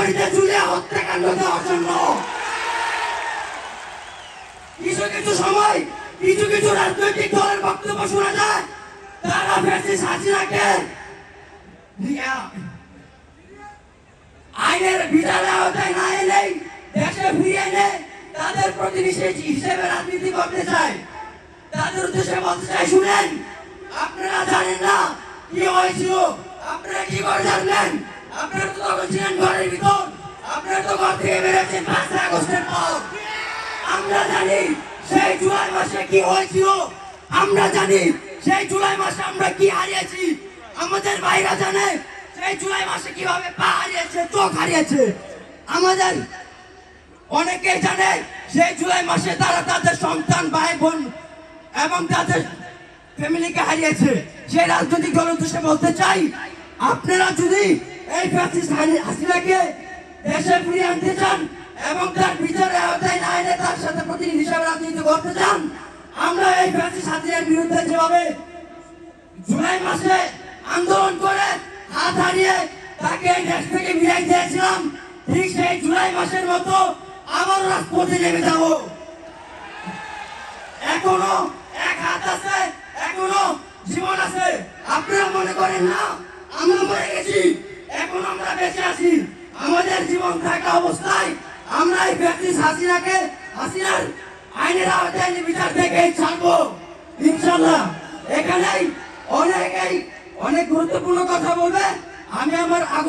দড়িতে ঝুলে হত্যাকাণ্ড দেওয়ার জন্য। কিছু কিছু সময় কিছু কিছু রাজনৈতিক দলের বক্তব্য শোনা যায়। তারা আইনের বিচারে আওতায় না দেশে ফিরিয়ে এনে তাদের হিসেবে রাজনীতি করতে চায়। তাদের উদ্দেশ্যে বলতে চাই, শুনেন, আপনারা জানেন না কি হয়েছিল? আপনারা কি করে জানলেন? আপনারা তো তখন ছিলেন ঘরের আপনারা থেকে বেরোচ্ছেন পাঁচই আগস্টের পর আমরা জানি সেই জুলাই মাসে কি হয়েছিল। আমরা জানি সেই জুলাই মাসে আমরা কি হারিয়েছি। আমাদের ভাইরা জানে সেই জুলাই মাসে কীভাবে পা হারিয়েছে, চোখ হারিয়েছে। আমাদের অনেকেই জানে সেই জুলাই মাসে তারা তাদের সন্তান, ভাই, বোন এবং তাদের ফ্যামিলিকে হারিয়েছে। সেই রাজনৈতিক দলের উদ্দেশ্যে বলতে চাই, আপনারা যদি এই ফ্যাসিস্ট হাসি- হাসিনাকে দেশে ফিরিয়ে আনতে চান এবং তার বিচারে আওতায় না এনে তার সাথে প্রতিনিধি হিসাবে রাজনীতি করতে চান, আমরা এই ফ্যাসিস্ট হাসিনার বিরুদ্ধে যেভাবে জুলাই মাসে আন্দোলন করে হাত হারিয়ে তাকে দেশ থেকে বিদায় দিয়েছিলাম, ঠিক সেই জুলাই মাসের মতো আবার রাজপথে নেমে যাব। এখনও এক হাত আছে, এখনও জীবন আছে। আপনারা মনে করেন না? আমরা মরে গেছি, এখন আমরা বেঁচে আছি। আমাদের জীবন থাকা অবস্থায় আমরা এই ব্যক্তি হাসিনাকে, হাসিনার আইনের আওতায় বিচার থেকে ছাড়বো, ইনশাল্লাহ। এখানেই অনেকেই অনেক গুরুত্বপূর্ণ কথা বলবে। আমি আমার আগ